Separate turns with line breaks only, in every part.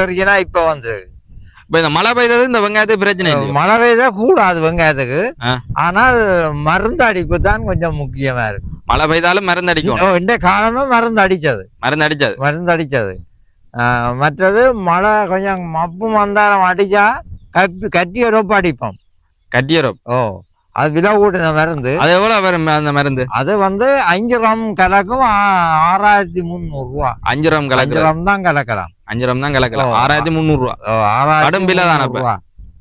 தெரியுனா இப்ப வந்து.
இப்ப இந்த மழை பெய்தது இந்த வெங்காயத்துக்கு பிரச்சனை இல்லை
மழை பெய்தா கூடாது வெங்காயத்துக்கு. ஆனால் மருந்து அடிப்பு தான் கொஞ்சம் முக்கியமா இருக்கு.
மழை பெய்தாலும் மருந்து அடிக்கும்
இந்த காலமும் மருந்து அடிச்சது.
மருந்து அடிச்சது.
மருந்து அடிச்சது. மற்றது மழை கொஞ்சம் மப்பு மந்தாரம் அடிச்சா கட்டி கட்டி ரொப்ப அடிப்போம்.
கட்டியரும்
ஓ. அது விலை கூட்டின மருந்து.
அது எவ்வளவு வரும் அந்த மருந்து?
அது வந்து அஞ்சு கிராம் கலக்கும் ஆறாயிரத்தி முந்நூறு ரூபா.
அஞ்சு ரூபா
அஞ்சு
கலக்கலாம்
கிராம் தான் கலக்கலாம்.
அஞ்சு ரூபா தான் கலக்கலாம். ஆறாயிரத்தி முந்நூறு ரூபா.
ஓ, ஆறாயிரத்தி
கடும் விலை தானே
ரூபா.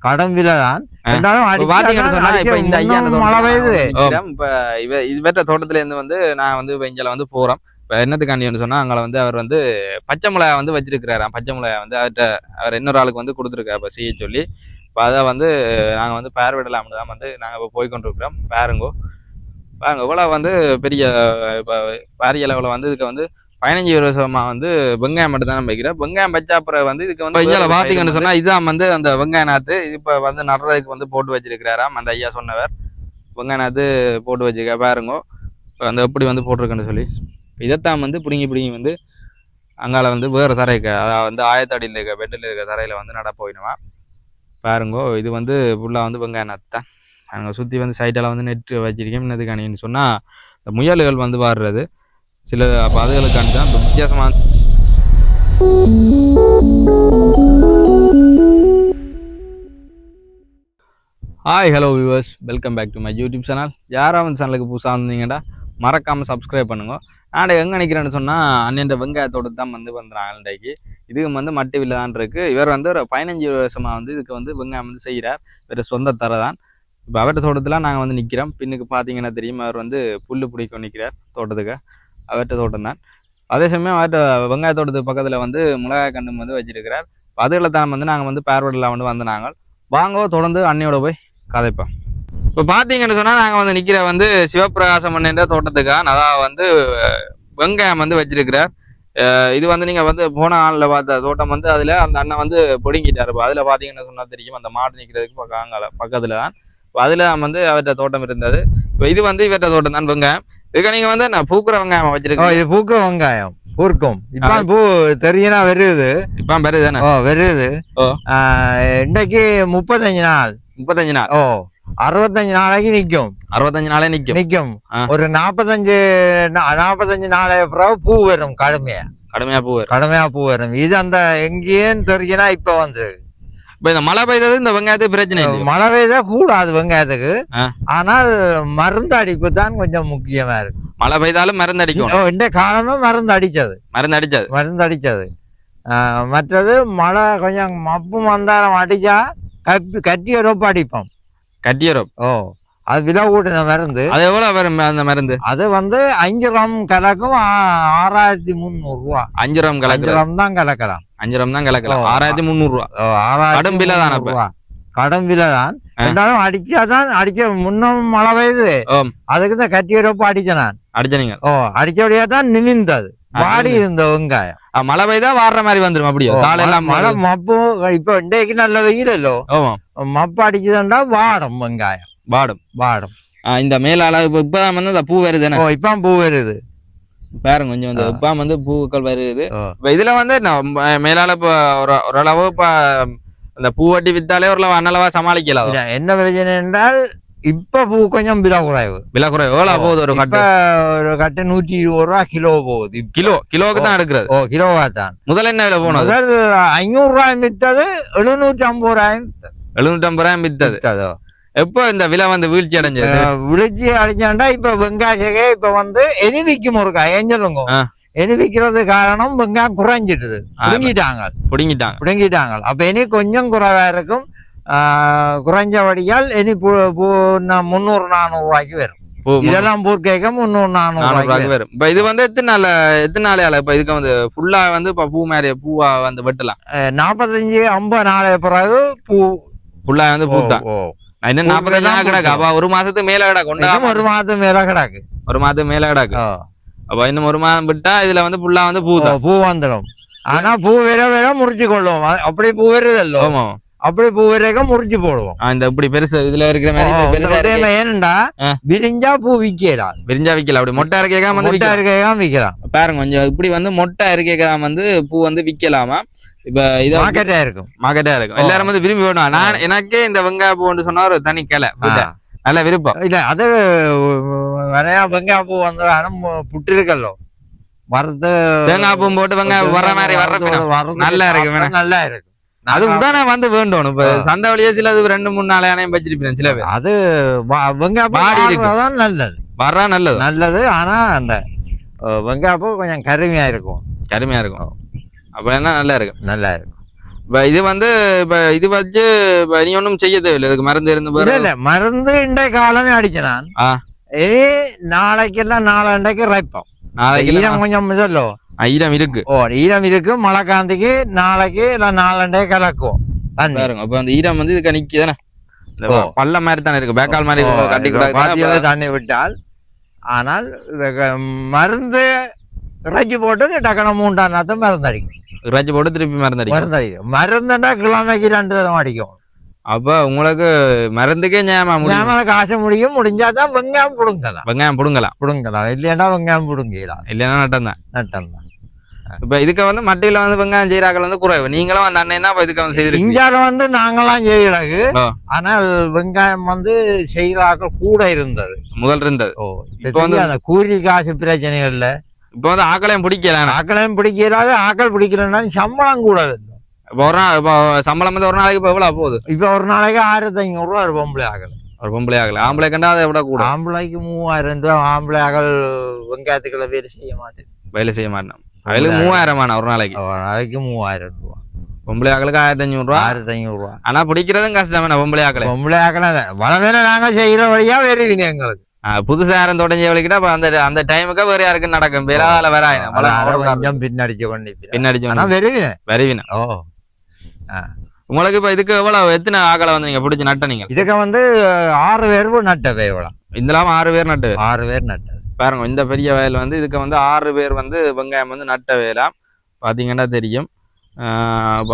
கடும் விலை தான். மழை பெய்யுது.
இப்ப இவ இது பெற்ற தோட்டத்துல இருந்து வந்து நான் வந்து இப்ப இங்க வந்து போறோம். இப்ப என்னத்துக்காண்டின்னு சொன்னா அங்க வந்து அவர் வந்து பச்சை மிளகாய் வந்து வச்சிருக்கிறாராம். பச்சை மிளகாய் வந்து அவர்கிட்ட அவர் இன்னொரு ஆளுக்கு வந்து கொடுத்துருக்காரு இப்ப செய்ய சொல்லி. இப்ப அதை வந்து நாங்க வந்து பேர் விடலாம்னு தான் வந்து நாங்க இப்ப போய் கொண்டிருக்கிறோம் பாருங்கோ. பாருங்க இவ்வளவு வந்து பெரிய இப்ப பாரிய அளவுல வந்து இதுக்கு வந்து பதினஞ்சு வருஷமா வந்து வெங்காயம் மட்டும் தான் வைக்கிறேன் வெங்காயம் வச்ச அப்புறம் வந்து இதுக்கு வந்து இதில் பாத்தீங்கன்னு சொன்னா இதான் வந்து அந்த வெங்காய நாத்து. இப்ப வந்து நடுறதுக்கு வந்து போட்டு வச்சிருக்கிறாராம் அந்த ஐயா சொன்னவர். வெங்காய நாத்து போட்டு வச்சிருக்க பாருங்க. அந்த எப்படி வந்து போட்டிருக்கேன்னு சொல்லி. இதைத்தான் வந்து பிடுங்கி பிடுங்கி வந்து அங்கால வந்து வேறு தரைக்கு அதாவது வந்து ஆயத்தடியில் இருக்க பெட்டில் இருக்க தரையில வந்து நட போயிடுமா. பாருங்கோ இது வந்து ஃபுல்லாக வந்து வெங்காய நத்தை தான் அங்கே சுற்றி வந்து சைட்டெல்லாம் வந்து நெட்டு வச்சிருக்கேன். என்னதுக்கானின்னு சொன்னால் இந்த முயல்கள் வந்து வாடுறது. சில அப்போ அதுகளுக்காண்டி தான் இந்த வித்தியாசமான hi hello viewers welcome back to my YouTube channel யாராவது சேனலுக்கு புதுசாக இருந்தீங்கன்னா மறக்காமல் சப்ஸ்கிரைப் பண்ணுங்கள் நான் எங்கே நிற்கிறேன்னு சொன்னால் அண்ணன் வெங்காயத்தோடு தான் வந்து பண்ணுறான் இன்றைக்கு இதுக்கு வந்து மட்டு வில்ல தான் இருக்குது இவர் வந்து ஒரு பதினஞ்சு வருஷமாக வந்து இதுக்கு வந்து வெங்காயம் வந்து செய்கிறார் இவர் சொந்த தர தான் இப்போ அவர்கிட்ட தோட்டத்தில் நாங்கள் வந்து நிற்கிறோம் பின்னுக்கு பார்த்தீங்கன்னா தெரியும் அவர் வந்து புல் பிடிக்கும் நிற்கிறார் தோட்டத்துக்கு. அவர்கிட்ட தோட்டம் தான். அதே சமயம் அவர்கிட்ட வெங்காய தோட்டத்துக்கு பக்கத்தில் வந்து மிளகாய் கண்டு வந்து வச்சிருக்கிறார். அதுகளை தான் வந்து நாங்கள் வந்து பேர்வடலாம் வந்து வந்து நாங்கள் வாங்கோ தொடர்ந்து அன்னையோட போய் கதைப்போம். இப்போ பார்த்தீங்கன்னு சொன்னால் நாங்கள் வந்து நிற்கிற வந்து சிவபிரகாசம் அண்ணன்ற தோட்டத்துக்காக அதாவது வந்து வெங்காயம் வந்து வச்சிருக்கிறார். இது வந்து நீங்கள் வந்து போன நாளில் பார்த்த தோட்டம் வந்து அதில் அந்த அண்ணன் வந்து பிடுங்கிட்டார். இப்போ அதில் பார்த்தீங்கன்னு சொன்னால் தெரியும் அந்த மாடு நிற்கிறதுக்கு பக்காங்கால பக்கத்தில் தான் அதில் வந்து அவர்கிட்ட தோட்டம் இருந்தது. இப்போ இது வந்து இவர்கிட்ட தோட்டம் தான் வெங்காயம். இதுக்கு நீங்கள் வந்து நான் பூக்குற வெங்காயம்
ஓ,
வச்சிருக்கேன்
இது பூக்க வெங்காயம் பூர்க்கும். இப்ப பூ தெரியுனா வருது
இப்போ
ஓ வருது
ஓ.
ஆ, இன்னைக்கு முப்பத்தஞ்சு நாள்.
முப்பத்தஞ்சு நாள்.
ஓ. அறுபத்தஞ்சு நாளைக்கு நிக்கும்.
அறுபத்தஞ்சு நாளே
நிக்கும்.
ஆ.
ஒரு நாற்பத்தஞ்சு நாற்பத்தஞ்சு நாளைய பிறகு பூ வரும் கடுமையா.
கடுமையாக பூ வரும்.
கடுமையா பூ வரும். இது அந்த எங்கேயும் தெரியுனா இப்ப வந்து.
இப்போ இந்த மழை பெய்தது இந்த வெங்காயத்துக்கு பிரச்சனை
மழை பெய்தா கூடாது வெங்காயத்துக்கு. ஆனால் மருந்து அடிப்பு தான் கொஞ்சம் முக்கியமா இருக்கு.
மழை பெய்தாலும் மருந்து அடிக்கும்
இந்த காலமும் மருந்து அடிச்சது.
மருந்து அடிச்சது.
மருந்து அடிச்சது. மற்றது மழை கொஞ்சம் மப்பு மந்தாரம் அடிச்சா கட்டி கட்டி ரொப்ப அடிப்போம்.
கட்டியரும்
ஓ அது விலை கூட்டின மருந்து.
அது எவ்வளவு வரும் அந்த மருந்து?
அது வந்து அஞ்சு கிராம் கலக்கும் ஆறாயிரத்தி முந்நூறு ரூபா.
அஞ்சு ரூபா
அஞ்சு
கலக்கலாம்
கிராம் தான் கலக்கலாம்.
அஞ்சு ரூபா தான் கலக்கலாம். ஆறாயிரத்தி முந்நூறு ரூபா.
ஓ, ஆறாயிரத்தி
கடும் விலை தானே
ரூபா. கடும் விலை தான். இருந்தாலும் அடிச்சாதான் அடிக்க முன்னும் மழை பெய்யுது. அதுக்கு தான் கட்டி ரொப்ப அடிச்சேன் நான்.
அடிச்ச நீங்க.
ஓ அடிச்சபடியா தான் நிமிந்தது வாடி. இருந்த வெங்காயம்.
மழை பெய்தா வாடுற மாதிரி வந்துரும் அப்படியே? காலையில
மழை மப்பு இப்ப இன்றைக்கு நல்ல வெயிலோ மப்பு அடிச்சதுண்டா வாடும் வெங்காயம். வாடும்.
ஆ, இந்த மேலால இப்ப இப்பதான் வந்து இந்த பூ வருதுன்னு.
ஓ இப்ப பூ வருது.
பாருங்க கொஞ்சம் வந்து. இப்ப வந்து பூக்கள் வருது. இப்ப இதுல வந்து மேலால இப்ப ஓரளவு இப்ப இந்த பூ வட்டி வித்தாலே ஓரளவு அன்னளவா சமாளிக்கலாம்.
என்ன பிரச்சனை என்றால் இப்ப பூ கொஞ்சம் விலை குறைவு
விலை குறை எவ்வளவு போகுது ஒரு கட்டு
ஒரு கட்டு நூத்தி இருபது ரூபா கிலோ போகுது.
கிலோ கிலோவுக்கு தான் எடுக்கிறது
ஓ கிலோவா தான்
முதல்ல என்ன விலை போனது
முதல் ஐநூறு ரூபாய் வித்தது எழுநூத்தி ஐம்பது ரூபாய்
எழுநூற்றம்பது ரூபாய் வித்தது எப்போ இந்த விலை வந்து வீழ்ச்சி அடைஞ்சது
விழிச்சு அடிச்சாண்டா இப்ப வெங்காயக்கே இப்ப வந்து எலி விக்கும் ஒரு ஏன் சொல்லுங்க
ஆ.
எலி விக்கிறது காரணம் வெங்காயம் குறைஞ்சிட்டுது பிடுங்கிட்டாங்க
பிடுங்கிட்டாங்க
பிடுங்கிட்டாங்க அப்ப இனி கொஞ்சம் குறைவா இருக்கும் ஆஹ், குறைஞ்சபடியால் இனி பு- பு- முந்நூறு நானூறு ரூபாய்க்கு வரும்.
பூ
இதெல்லாம் பூர்க்கைக்க முந்நூறு நானூறு ரூபாய்க்கு
வரும். இப்ப இது வந்து எத்தனை நாள் எத்தனை நாளையால இப்ப இதுக்கு வந்து ஃபுல்லா வந்து இப்ப பூ மாதிரி பூவா வந்து வெட்டலாம்.
நாற்பத்தஞ்சு ஐம்பது நாளைய பிறகு பூ.
ஃபுல்லா வந்து பூத்தான். இன்னும்
பூ
நாற்பத்தஞ்சு நாள் கிடக்கு. அப்ப ஒரு மாசத்துக்கு மேல கிடக்கு.
ஒரு மாதம் மேல கிடக்கு.
ஒரு மாதத்துக்கு மேல கிடக்கு. அப்ப இன்னும் ஒரு மாதம் விட்டா இதுல வந்து ஃபுல்லா வந்து பூ
பூ வந்துடும். ஆனா பூ வேற வேற முறிச்சு கொள்ளும். அ- அப்படி பூ வருதல்லோ.
ஆமா.
அப்படி பூ வரைக்கும் முறிச்சு போடுவோம்
ஆ, இந்த இப்படி பெருசு இதுல இருக்கிற மாதிரி.
ஏனண்டா. விரிஞ்சா பூ விக்கலாம்
விரிஞ்சா விக்கல அப்படி மொட்டை இருக்கையா வந்து
முட்டை
விக்கலாம்.
இருக்கையா விக்கலாம்
பாருங்க கொஞ்சம் இப்படி வந்து மொட்டை இருக்கையா வந்து பூ வந்து விக்கலாமா இப்ப இத
மார்க்கெட்டா இருக்கும்
மார்க்கெட்டா இருக்கும். எல்லாரும் வந்து விரும்பி வேணும் நான் எனக்கே இந்த வெங்காய பூன்னு சொன்னா ஒரு தனி கிளை. நல்ல விருப்பம்
இல்ல அது வரையா வெங்காய பூ வந்து புட்டு இருக்கல்லோ வறுத்து
தேங்காய் பூ போட்டு வெங்காயம் வர்ற மாதிரி வர்ற பின்னம்.
வறுத்து
நல்லா இருக்கு
நல்லா இருக்கு
அது உடனே வந்து வேண்டும் இப்ப. சந்தை வழியா சில அது ரெண்டு மூணு நாள் யானையும் வச்சிருப்பேன் சில பேர்.
அது வ- வெங்காய பூ
வாடி இருக்கு.
தான் நல்லது.
வர்றா நல்லது.
நல்லது ஆனா அந்த பூ கொஞ்சம் கருமையா இருக்கும்.
கருமையா இருக்கும். அப்ப என்ன நல்லா இருக்கும்?
நல்லா இருக்கும்.
இப்ப இது வந்து இப்ப இது வச்சு நீ ஒன்றும் செய்ய தேவையில்லை. இதுக்கு மருந்து இருந்து
மருந்து இன்றைய காலமே அடிக்கிறான். நாளைக்கெல்லாம் நாளண்டைக்கு ரைப்போம்.
நாளைக்கு
ஈரம் கொஞ்சம் இதல்லோ
ஈரம் இருக்கு.
ஓ ஈரம் இருக்கு மழை காந்திக்கு நாளைக்கு இல்ல நாளண்டே கலக்கும் தண்ணி.
பாருங்க அப்ப அந்த ஈரம் வந்து இதுக்கு நிக்குதானே இந்த
ஓ.
பள்ள மாதிரி தானே இருக்கு. பேக்கால் மாதிரி கட்டி
பாத்தியில தண்ணி விட்டால் ஆனால் மருந்து இறைச்சி போட்டு டக்குனு மூன்றாம் நாத்தம் மருந்து அடிக்கும்
ரஜ் போட்டு திருப்பி மருந்து அடிக்கும்
மருந்து அடிக்கும் மருந்துண்டா கிழமைக்கு ரெண்டு தரம் அடிக்கும்.
அப்ப உங்களுக்கு மருந்துக்கே நியாயமா முடியும்.
ஞாபக காசு முடியும் முடிஞ்சாதான் வெங்காயம் புடுங்கலாம்.
வெங்காயம் புடுங்கலாம்.
புடுங்கலாம். இல்லையாண்டா வெங்காயம் புடுங்கலாம்
இல்லைன்னா நட்டம் தான்
நட்டம் தான்
இப்ப இதுக்கு வந்து மட்டியில வந்து வெங்காயம் செய்யறாக்கள் வந்து குறைவு. நீங்களும் அந்த அண்ணன் தான் இதுக்கு வந்து செய்திருக்கீங்க?
இஞ்சால வந்து நாங்கெல்லாம் செய்யலாகு
ஆ.
ஆனால் வெங்காயம் வந்து செய்கிறாக்கள் கூட இருந்தது.
முதல் இருந்தது.
ஓ
இப்ப வந்து-
அந்த கூலி காசு பிரச்சனைகள் இல்ல.
இப்ப வந்து ஆக்களையும் பிடிக்கல
ஆக்களையும் பிடிக்கிறாது ஆக்கள் பிடிக்கலன்னா சம்பளம் கூட இல்லை.
இப்ப ஒரு நாள் இப்ப சம்பளம் வந்து ஒரு நாளைக்கு இப்ப எவ்வளவு போகுது?
இப்ப ஒரு நாளைக்கு ஆயிரத்தி ஐநூறு ரூபா ஒரு பொம்பளை ஆகல்.
ஒரு பொம்பளை ஆகல. ஆம்பளை கண்டா அதை விட கூட.
ஆம்பளைக்கு மூவாயிரம் ரூபா ஆம்பளை ஆகல் வெங்காயத்துக்குள்ள வேலை செய்ய மாட்டேன்.
வேலை செய்ய மாட்டேன். அவளுக்கு மூவாயிரம் ஆனா ஒரு நாளைக்கு.
ஒரு நாளைக்கு மூவாயிரம் ரூபா.
பொம்பளை ஆக்களுக்கு ஆயிரத்தி ரூபா?
ஆயிரத்தி ஐநூறு ரூபா.
ஆனா பிடிக்கிறதும் கஷ்டம் பொம்பளை ஆக்களை?
பொம்பளை ஆக்கல வளவேல நாங்க செய்யற வழியா வருவீங்க எங்களுக்கு.
புதுசா யாரும் தொடங்கி வலிக்கிட்டா அப்ப அந்த அந்த டைமுக்கு வேற யாருக்கு நடக்கும். வேற வேற
கொஞ்சம் பின்னடிச்சு கொண்டு
பின்னாடி
ஆனா வருவீங்க
வருவின
ஓ.
உங்களுக்கு இப்ப இதுக்கு எவ்வளவு எத்தனை ஆக்களை வந்து நீங்க பிடிச்சி நட்ட நீங்க?
இதுக்கு வந்து ஆறு பேர் நட்ட வேவலாம்
இதெல்லாம் ஆறு பேர் நட்டு
ஆறு பேர் நட்டது.
பாருங்க இந்த பெரிய வயல் வந்து இதுக்கு வந்து ஆறு பேர் வந்து வெங்காயம் வந்து நட்ட வேலாம் பாத்தீங்கன்னா தெரியும்.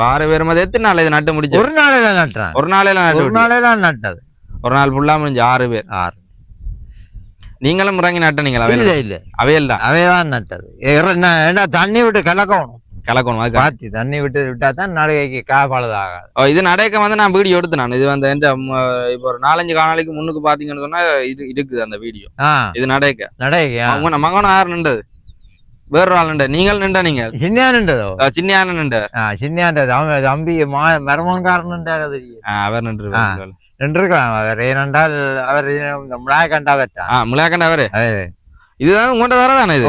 ஆறு பேர் மாதிரி எத்தனை நாள் இது நட்டு முடிச்சு
ஒரு நாளையில நட்டுறான்
ஒரு நாளையில நட்டு
ஒரு. நாளையில நட்டது.
ஒரு நாள் ஃபுல்லா முடிஞ்சு ஆறு பேர்?
ஆறு.
நீங்களும் இறங்கி நட்டனீங்களா?
இல்ல இல்ல.
அவையல் தான்
அவைதான் நட்டது என்ன தண்ணி விட்டு கலக்கணும்
கலக்கணும் அதுக்கு
பாத்தி தண்ணி விட்டு விட்டா தான் நடுகைக்கு காப்பாளது ஆகாது
இது நடக்க வந்து நான் வீடியோ எடுத்து நான். இது வந்து இப்போ ஒரு நாலஞ்சு காணொளிக்கு முன்னுக்கு பாத்தீங்கன்னு சொன்னா இது இருக்குது அந்த வீடியோ. இது நடக்க.
நடைக்கு
அவங்க மகன் யார் நின்றது? வேறொரு ஆள் நின்ற நீங்கள் நின்ற நீங்க
சின்னியானுண்டதோ
அஹ் சின்ன நின்ற?
சின்னியாண்ட அவன் தம்பி மருமன்காரன் தெரியும்
அவர் நின்று.
நின்றுக்கலாம் அவர் ஏனென்றால் அவர் இந்த மிளாய் கண்டா வச்சான்
ஆ முளையாக்கண்ட அவரு?
அது-
இதுதான் உங்கள்கிட்ட தர தானே இது?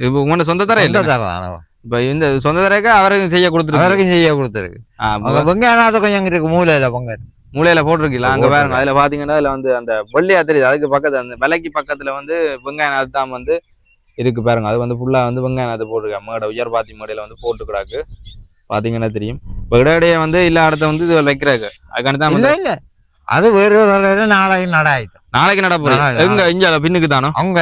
இப்போ உங்கள்கிட்ட சொந்த தர இல்ல
தரம்
இப்ப இந்த சொந்த தரக்க அவருக்கு செய்ய கொடுத்துருக்கு.
அவருக்கும் செய்ய கொடுத்துருக்கு. அவங்க வெங்காயநாத கொஞ்சம் இருக்கு மூலையில பொங்க
மூலையில போட்டிருக்கீங்களா? அங்க பாருங்க. அதுல பாத்தீங்கன்னா அதுல வந்து அந்த வெள்ளையா தெரியுது அதுக்கு பக்கத்துல அந்த விலைக்கு பக்கத்துல வந்து வெங்காய நாத்து தான் வந்து இருக்கு பாருங்க. அது வந்து ஃபுல்லா வந்து வெங்காய நாத்து போட்டிருக்காங்க மேடை உயர் பாத்தி மேடையில வந்து போட்டு கிடாக்கு பாத்தீங்கன்னா தெரியும். இப்ப இடையிடையே வந்து இல்ல அடுத்த வந்து இது வைக்கிறாங்க அதுக்காண்டி தான்
இல்ல இல்ல. அது வேறு நாளைக்கு நடாயிட்டு
நாளைக்கு நட போறீங்க எங்க இங்க பின்னுக்கு தானோ?
அவங்க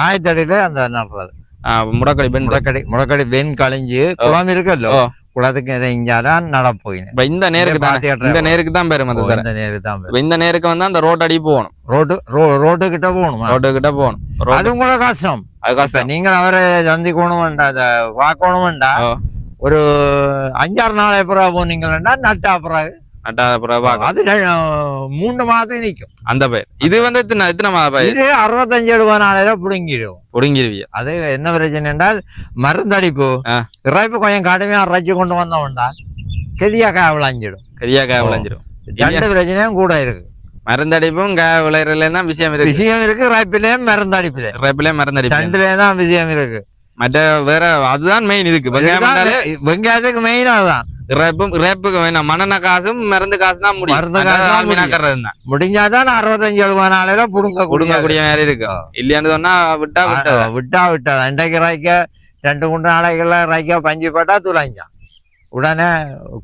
ஆயத்தடியில அந்த நடுறது.
முடக்கடி பெண்
முடக்கடி முடக்கடி கழிஞ்சு குளம் இருக்குல்ல?
ஓ.
குளத்துக்கு இஞ்சாதான் நடப்போயின்னு
இந்த நேருக்கு இந்த நேருக்கு தான் பேரும் தர
இந்த நேரு தான்
இந்த நேருக்கு வந்து அந்த ரோட் அடி போகணும்.
ரோட்டு ரோ- ரோட்டு கிட்ட போகணுமா?
ரோட்டு கிட்ட போகணும்.
அதுவும் கூட கஷ்டம்.
அது கஷ்டம்.
நீங்கள் அவரை சந்திக்கணும்டா அதை பார்க்கணும்டா
ஓ.
ஒரு அஞ்சாறு நாள் அப்புறம் போனீங்கன்னா நட்டா அப்புறம். அது மூணு மாதம் நிக்கும்.
அந்த பயிர் இது வந்து எத்தனை எத்தனை மா பயிர்
இது அறுபத்தஞ்சு எழுபது நாளையில பிடுங்கிடும்.
ஒடுங்கிருவிய
அது என்ன பிரச்சனை என்றால் மருந்தடிப்பு. இறைப்பு கொஞ்சம் கடுமையா இறைச்சி கொண்டு வந்தோம்டா கெதியாக்கா விளைஞ்சிடும்.
கரியாக்காய்
ஓ.
விளைஞ்சிரும்
ரெண்டு பிரச்சனையும் கூட இருக்கு.
மருந்தடிப்பும் காய் விளையிறதுல தான் விஷயம் இருக்கு.
விஷயம் இருக்கு இறைப்பிலையும் மருந்தடிப்பிலையும்
ரேப்பிலே மருந்தடிப்பு.
ரெண்டுலயும் தான் விஷயம் இருக்கு.
மற்ற வேற அதுதான் மெயின் இதுக்கு.
வெங்காயத்துக்கு மெயின் அதுதான்
ரேப்பும் ரேப்புக்கு வேணாம் மண்ணெண்ண காசும் மருந்து காசு தான் முடியும்.
மருந்து காசு.
வீணாக்கிறது தான்
முடிஞ்சாதான் அறுபத்தஞ்சு எழுபது நாளையில புடுங்க
கொடுக்கக்கூடிய மாதிரி இருக்கு. இல்லையான்னு சொன்னா விட்டா விட்டா.
விட்டா விட்டா. இன்றைக்கு ராய்க்க ரெண்டு மூணு நாளைக்குள்ள ராய்க்க பஞ்சு போட்டா துளைஞ்சான் உடனே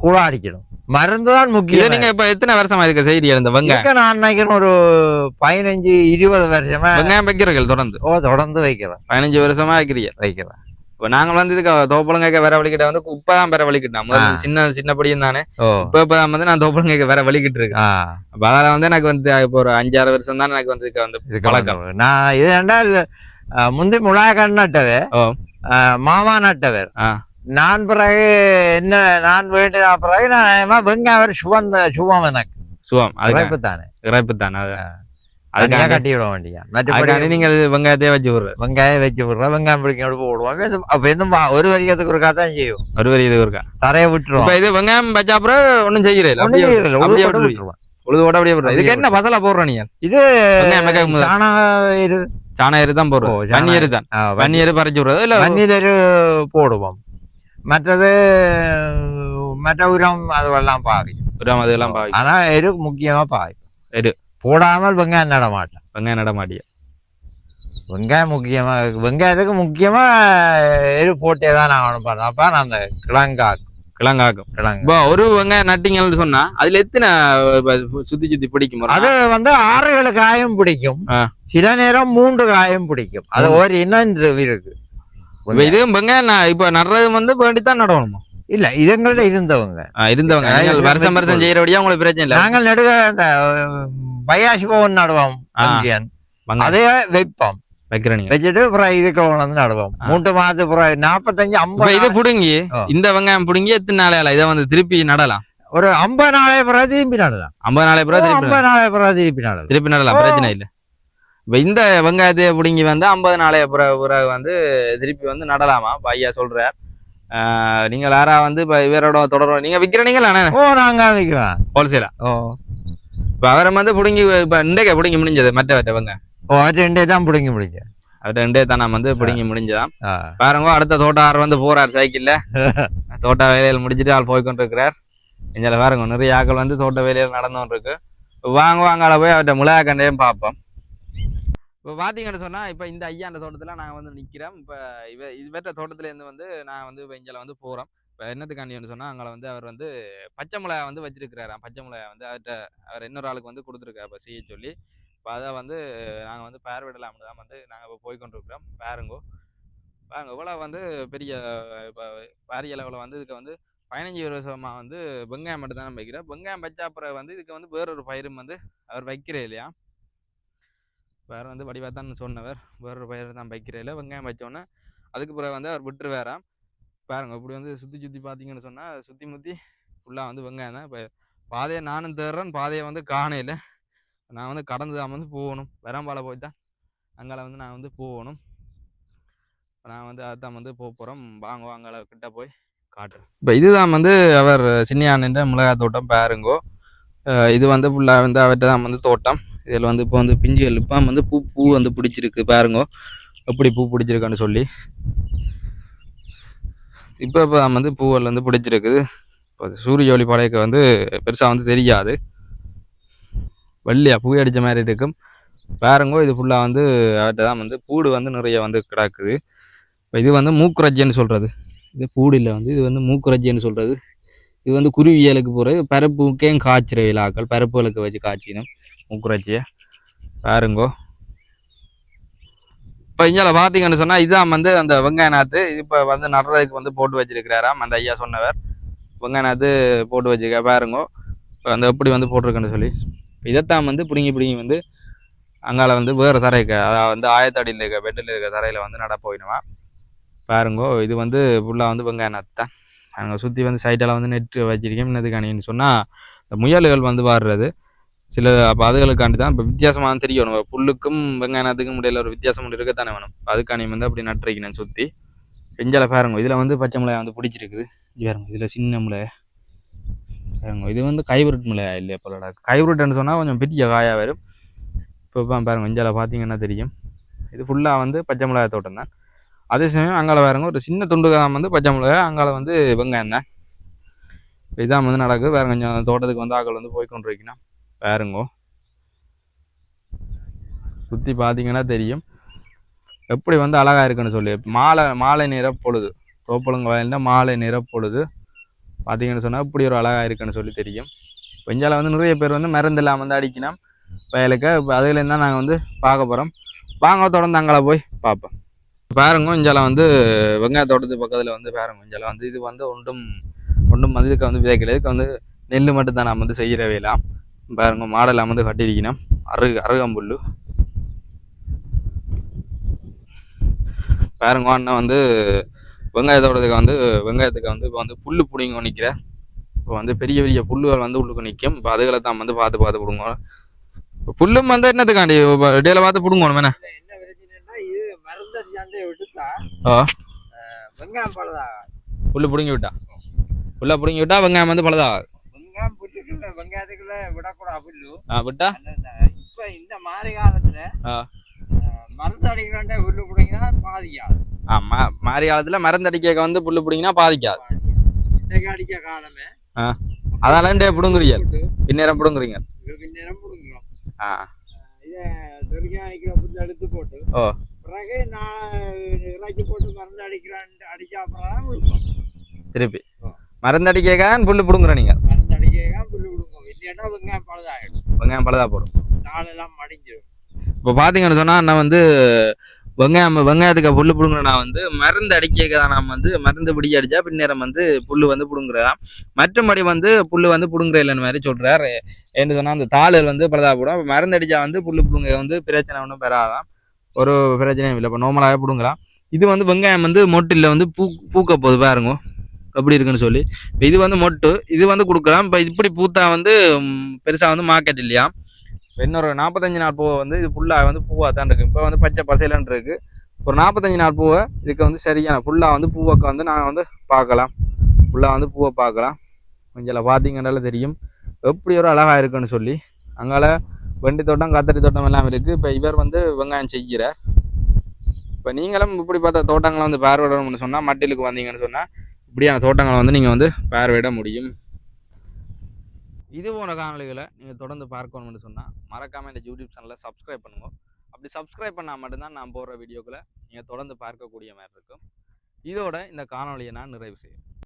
குளம் அடிக்கணும். மருந்து தான் முக்கியம்.
நீங்க இப்ப எத்தனை வருஷமா இதுக்கு செய்றீங்க இந்த வெங்காயம்?
நான் நினைக்கிறேன் ஒரு பதினஞ்சு இருபது வருஷமா
வெங்காயம் வைக்கிறீர்கள் தொடர்ந்து?
ஓ தொடர்ந்து வைக்கிறேன்.
பதினஞ்சு வருஷமா வைக்கிறீங்க
வைக்கிறேன்.
இப்போ நாங்கள் வந்து இதுக்கு தோப்பளங்கைக்க வேற வலிக்கிட்ட வந்து இப்பதான் வேற வலிக்கிட்டேன் முதல்ல. சின்ன சின்ன படியும் தானே. இப்போ இப்பதான் வந்து நான் தோப்பளங்கைக்க வேற வலிக்கிட்டு இருக்கேன் அப்ப அதால வந்து எனக்கு வந்து இப்போ ஒரு அஞ்சாறு வருஷம் தான் எனக்கு வந்து இதுக்கு வந்து பழக்கம்.
நான் இது என்றால் முந்தி முழாக்கன் நட்டவர். மாமா நட்டவர். நான் பிறகு என்ன நான் வேண்டின பிறகு நான் வெங்காயம் சுவந்த சுவம் எனக்கு.
சுவம் அதுக்கு.
உழைப்பு தானே
இறைப்பு தானே
அதுக்காக கட்டி விட வேண்டியா மற்றபடி
நீங்கள் வெங்காயத்தையே வச்சு விடுறது
வெங்காயம் வச்சு விடுறோம் வெங்காயம் பிடிக்க போடுவோம் இது- அப்ப எதுவும் ஒரு வரிக்கத்துக்கு ஒரு தான் செய்யும்
ஒரு வரி இது இருக்கா
தரையை விட்டுருவோம்
இப்ப இது வெங்காயம் வச்ச அப்புறம் ஒன்றும் செய்யறேன்
ஒண்ணும் செய்யறதில்ல,
அப்படியே.
விட்டுருவோம்.
உழுது ஓட அப்படியே போடுறோம் இதுக்கு என்ன பசலா போடுறோம் நீங்க
இது
வெங்காயம் வைக்க முதல்ல.
சாணம் இரு
சாண எரு தான் போடுறோம் எரு தான் எரு பறிச்சு விடுறது இல்ல
மண்ணிலரு போடுவோம் மற்றது மற்ற உரம் அதுவெல்லாம் பாவி
உரம் அதெல்லாம் பாவி
ஆனா எரு முக்கியமா பாவி
எரு.
போடாமல் வெங்காயம் நட மாட்டேன்.
வெங்காயம் நட மாட்டிய?
வெங்காயம் முக்கியமா வெங்காயத்துக்கு முக்கியமா எரு போட்டே தான் நான் அனுப்புறேன். அப்ப நான் அந்த கிழங்கா
கிழங்காக்கும்
கிழங்கு.
ஒரு வெங்காயம் நட்டிங்கன்னு சொன்னா அதுல எத்தனை சுத்தி சுத்தி பிடிக்கும்
அது வந்து ஆறு ஏழு காயும் பிடிக்கும். சில நேரம் மூன்று காயும் பிடிக்கும். அது ஒரு இந்த இருக்கு.
இப்ப இது வெங்காயம் இப்ப நடுறது வந்து வேண்டி தான் நடணுமா
இல்ல இதுங்கள்ட்ட இருந்தவங்க.
இருந்தவங்க. வருஷம் வருஷம் செய்யறபடியா உங்களுக்கு பிரச்சனை இல்ல.
நாங்கள் நடுக அந்த பயாசி பவன் நடுவோம் அதே வைப்போம். வச்சுட்டு அப்புறம் இதுக்கு வந்து நடுவோம். மூன்று மாதத்து அப்புறம் நாற்பத்தஞ்சு ஐம்பது
இதை புடுங்கி. இந்த வெங்காயம் புடுங்கி எத்தனை நாளையால இதை வந்து திருப்பி நடலாம்?
ஒரு ஐம்பது நாளே பிறகு திருப்பி நடலாம்.
ஐம்பது நாளை பிறகு திருப்பி
ஐம்பது நாளே பிறகு திருப்பி நடலாம்.
திருப்பி நடலாம். பிரச்சனை இல்ல. இப்ப இந்த வெங்காயத்தை பிடுங்கி வந்து ஐம்பது நாளைய பிறகு வந்து திருப்பி வந்து நடலாமா? ஐயா சொல்றார். நீங்கள் யாரா வந்து இப்ப இவரோட தொடரும் நீங்க விக்கிறீங்களா
ஓ நாங்க விற்கிறோம்
ஹோல்சேலா
ஓ.
இப்ப அவரை வந்து பிடுங்கி இப்ப இன்றைக்கு பிடுங்கி முடிஞ்சது மற்ற மற்ற வெங்காயம்
ஓ அது ரெண்டே தான் பிடிங்க முடிஞ்ச
அவர் ரெண்டே தான் நம்ம வந்து பிடுங்கி முடிஞ்சதான். பாருங்க அடுத்த தோட்டார் வந்து போறார் சைக்கிள்ல. தோட்ட வேலையில் முடிச்சிட்டு ஆள் போய் கொண்டிருக்கிறார் இங்கே பாருங்க நிறைய ஆட்கள் வந்து தோட்ட வேலையில் நடந்து கொண்டிருக்கு வாங்க வாங்கால போய் அவர்கிட்ட மிளகா கண்டையும் பார்ப்போம். இப்போ பார்த்தீங்கன்னு சொன்னால் இப்போ இந்த ஐயா அந்த நாங்கள் வந்து நிற்கிறோம் இப்போ இவ இது தோட்டத்துல இருந்து வந்து நான் வந்து இப்போ இங்கே வந்து போகிறோம் இப்போ என்னத்துக்காண்டின்னு சொன்னால் அங்கே வந்து அவர் வந்து பச்சை மிளகா வந்து வச்சிருக்கிறாராம். பச்சை மிளகா வந்து அவர்கிட்ட அவர் இன்னொரு ஆளுக்கு வந்து கொடுத்துருக்காரு இப்போ செய்ய சொல்லி. இப்போ அதை வந்து நாங்கள் வந்து பேர் விடலாம்னு தான் வந்து நாங்கள் இப்போ போய் கொண்டிருக்கிறோம் பாருங்கோ. பாருங்க இவ்வளோ வந்து பெரிய இப்போ பாரிய அளவில் வந்து இதுக்கு வந்து பதினஞ்சு வருஷமா வந்து வெங்காயம் மட்டும் தான் வைக்கிறேன் வெங்காயம் வச்சா அப்புறம் வந்து இதுக்கு வந்து வேறொரு பயிரும் வந்து அவர் வைக்கிறே இல்லையா? வேற வந்து வடிவாக தான் சொன்னவர். வேறொரு பயிர் தான் வைக்கிறதில்ல வெங்காயம் வச்சோன்னே அதுக்கு பிறகு வந்து அவர் விட்டுரு விட்டுருவாராம். பாருங்க இப்படி வந்து சுற்றி சுற்றி பார்த்தீங்கன்னு சொன்னால் சுற்றி முற்றி ஃபுல்லாக வந்து வெங்காயம் தான். இப்போ பாதையை நானும் தேடுறேன் பாதையை வந்து காணையில். நான் வந்து கடந்து தான் வந்து போகணும். வெறம்பால போய் தான் அங்கால வந்து நான் வந்து போகணும். நான் வந்து அதுதான் வந்து போக போகிறோம் வாங்க வாங்கல கிட்ட போய் காட்டுறேன். இப்போ இதுதான் வந்து அவர் சின்னியானின்ற மிளகாய் தோட்டம் பாருங்கோ. இது வந்து ஃபுல்லாக வந்து அவர்கிட்ட தான் வந்து தோட்டம். இதில் வந்து இப்போ வந்து பிஞ்சுகள் இப்போ வந்து பூ பூ வந்து பிடிச்சிருக்கு பாருங்கோ. எப்படி பூ பிடிச்சிருக்கான்னு சொல்லி. இப்போ இப்போ வந்து பூவெல்லாம் வந்து பிடிச்சிருக்குது. இப்போ சூரிய ஒளி படையக்க வந்து பெருசாக வந்து தெரியாது. வெள்ளையா பூ அடித்த மாதிரி இருக்கும். பாருங்கோ இது ஃபுல்லாக வந்து அவர்கிட்ட தான் வந்து பூடு வந்து நிறைய வந்து கிடக்குது. இப்போ இது வந்து மூக்குரஜின்னு சொல்கிறது இது பூடு இல்லை வந்து இது வந்து மூக்குரஜின்னு சொல்கிறது இது வந்து குருவியலுக்கு போகிறது பரப்புக்கேயும் காய்ச்சிற விழாக்கள் பரப்புகளுக்கு வச்சு காய்ச்சிக்கணும். மூக்குரஜ்சியை பாருங்கோ. இப்போ இங்கே பார்த்தீங்கன்னு சொன்னால் இதான் வந்து அந்த வெங்காய நாற்று இப்போ வந்து நடுறதுக்கு வந்து போட்டு வச்சிருக்கிறாராம் அந்த ஐயா சொன்னவர். வெங்காய நாற்று போட்டு வச்சிருக்க பாருங்கோ. இப்போ அந்த எப்படி வந்து போட்டிருக்கேன்னு சொல்லி. இதைத்தான் வந்து பிடுங்கி பிடுங்கி வந்து அங்கால வந்து வேறு தரைக்கு அதாவது வந்து ஆயத்தடியில் இருக்க பெட்டில் இருக்க தரையில் வந்து நட போயிடுவான் பாருங்கோ இது வந்து ஃபுல்லாக வந்து வெங்காய நாற்று தான். அங்கே சுற்றி வந்து சைட்டெல்லாம் வந்து நெட்டு வச்சிருக்கேன் என்னதுக்கானின்னு சொன்னால் இந்த முயல்கள் வந்து வாடுறது. சில அப்போ அதுகளுக்காண்டி தான் இப்போ வித்தியாசமாக தெரியும் நம்ம புல்லுக்கும் வெங்காயத்துக்கும் நாற்றுக்கும் இடையில ஒரு வித்தியாசம் ஒன்று இருக்கத்தானே வேணும். அதுக்காண்டி வந்து அப்படி நட்டுருக்கேன் சுற்றி பெஞ்சால பாருங்க இதில் வந்து பச்சை மிளகாய் வந்து பிடிச்சிருக்குது. பாருங்க இதில் சின்ன மிளகாய். பாருங்க இது வந்து கைவுருட் மிளகாய் இல்லையா போலடா. கைவுருட்டுன்னு சொன்னால் கொஞ்சம் பெரிய காயாக வரும். இப்போ பாருங்க இஞ்சால பார்த்தீங்கன்னா தெரியும். இது ஃபுல்லாக வந்து பச்சை மிளகாய் தோட்டம் தான். அதே சமயம் அங்கால பாருங்க ஒரு சின்ன துண்டு தான் வந்து பச்சை மிளகாய் அங்கால வந்து வெங்காயம் தான். இப்போ இதான் வந்து நடக்குது. வேற கொஞ்சம் தோட்டத்துக்கு வந்து ஆக்கள் வந்து போய் கொண்டு பாருங்கோ. சுற்றி பார்த்தீங்கன்னா தெரியும். எப்படி வந்து அழகா இருக்குன்னு சொல்லி. மாலை மாலை நிற பொழுது. தோப்பழுங்க வயலில் மாலை நிற பொழுது. பார்த்தீங்கன்னு சொன்னால் இப்படி ஒரு அழகா இருக்குன்னு சொல்லி தெரியும். பெஞ்சால வந்து நிறைய பேர் வந்து மருந்து இல்லாமல் வந்து அடிக்கணும். வயலுக்கு. இப்போ அதுலேருந்து தான் நாங்கள் வந்து பார்க்க போகிறோம் வாங்க தொடர்ந்து அங்கே போய் பார்ப்போம். பாருங்க இஞ்சால வந்து வெங்காய தோட்டத்து பக்கத்தில் வந்து பாருங்க இஞ்சால வந்து இது வந்து ஒன்றும் ஒன்றும் வந்து வந்து விதைக்கல. இதுக்கு வந்து நெல் மட்டும் தான் நம்ம வந்து செய்கிற வேலாம் பாருங்க மாடெல்லாம் வந்து கட்டியிருக்கணும் அருகு அருகம்புல்லு. பாருங்க அண்ணன் வந்து வெங்காய தோட்டத்துக்கு வந்து வெங்காயத்துக்கு வந்து இப்போ வந்து புல்லு பிடிங்க நிற்கிற இப்போ வந்து பெரிய பெரிய புல்லுகள் வந்து உள்ளுக்கு நிற்கும் இப்போ அதுகளை தான் வந்து பார்த்து பார்த்து பிடுங்க புல்லும் வந்து என்னத்துக்காண்டி? இடையில பார்த்து பிடுங்கணும் என்ன?
பழுதா
புல்லு பிடுங்கி விட்டா? புல்லை பிடுங்கி விட்டா வெங்காயம் வந்து
புல்லுக்குள்ள வெங்காயத்துக்குள்ள விடக்கூடாது புல்லு
ஆ விட்டா?
இப்ப இந்த மாரி காலத்துல மருந்து அடிக்கிறாண்டே புல்லு பிடிங்கினா பாதிக்காது.
ஆ ம மாரி காலத்தில் மருந்து அடிக்க வந்து புல்லு பிடிங்கினா பாதிக்காது.
அடிக்க காலமே
இன்றைய பிடுங்குறீங்க. பின்னேரம் பிடுங்குறீங்க.
பிடுங்குறோம்.
ஆ.
இதை தொழிற்காய்க்கு புல்லு எடுத்து போட்டு
ஓ.
பிறகு நான் இறக்கி போட்டு மருந்து அடிக்கிறான் அடிச்சா அப்புறம்
திருப்பி. மருந்து அடிக்க புல்லு பிடுங்குற நீங்க.
மருந்து அடிக்க புல்லு இல்லைன்னா வெங்காயம் பழுதாயிடும்.
வெங்காயம் பழுதா போடும்
நாளெல்லாம் மடிஞ்சிடும்.
இப்போ பார்த்தீங்கன்னு சொன்னா நான் வந்து வெங்காயம் வெங்காயத்துக்கு புல்லு பிடுங்குறனா வந்து மருந்து அடிக்க தான் நாம் வந்து மருந்து பிடிக்க அடிச்சா பின்னேரம் வந்து புல்லு வந்து பிடுங்குறதா. மற்றபடி வந்து புல்லு வந்து பிடுங்குற இல்லைன்னு மாதிரி சொல்றாரு. என்ன சொன்னா அந்த தாளுகள் வந்து பழுதா போடும் அப்ப மருந்து அடிச்சா வந்து புல்லு பிடுங்க வந்து பிரச்சனை ஒன்றும் பெறாதான். ஒரு பிரச்சனையும் இல்லை. இப்போ நார்மலாகவே பிடுங்கலாம். இது வந்து வெங்காயம் வந்து மொட்டில் வந்து பூ பூக்க போகுது பாருங்க. எப்படி இருக்குன்னு சொல்லி. இப்போ இது வந்து மொட்டு இது வந்து கொடுக்கலாம். இப்போ இப்படி பூத்தா வந்து பெருசாக வந்து மார்க்கெட் இல்லையா? இன்னொரு நாற்பத்தஞ்சு நாள் பூவை வந்து இது ஃபுல்லாக வந்து பூவாக தான் இருக்குது இப்போ வந்து பச்சை பசையிலன்னு இருக்கு. ஒரு நாற்பத்தஞ்சு நாள் பூவை இதுக்கு வந்து சரியான ஃபுல்லாக வந்து பூவைக்கு வந்து நாங்கள் வந்து பார்க்கலாம். ஃபுல்லாக வந்து பூவை பார்க்கலாம். கொஞ்சம் பார்த்தீங்கன்னால தெரியும். எப்படி ஒரு அழகாக இருக்குன்னு சொல்லி. அங்கால வெண்டி தோட்டம் கத்தரி தோட்டம் எல்லாம் இருக்குது இப்போ இவர் வந்து வெங்காயம் செய்கிறார். இப்போ நீங்களும் இப்படி பார்த்த தோட்டங்களை வந்து பார்வையிடணும்னு சொன்னால் மட்டிலுக்கு வந்தீங்கன்னு சொன்னால் இப்படியான தோட்டங்களை வந்து நீங்கள் வந்து பார்வையிட முடியும். இது போன்ற காணொலிகளை நீங்கள் தொடர்ந்து பார்க்கணும்னு சொன்னால் மறக்காமல் இந்த யூடியூப் சேனலை சப்ஸ்கிரைப் பண்ணுங்க. அப்படி சப்ஸ்கிரைப் பண்ணால் மட்டும்தான் நான் போடுற வீடியோக்களை நீங்கள் தொடர்ந்து பார்க்கக்கூடிய மாதிரி இருக்கும். இதோட இந்த காணொலியை நான் நிறைவு செய்கிறேன்.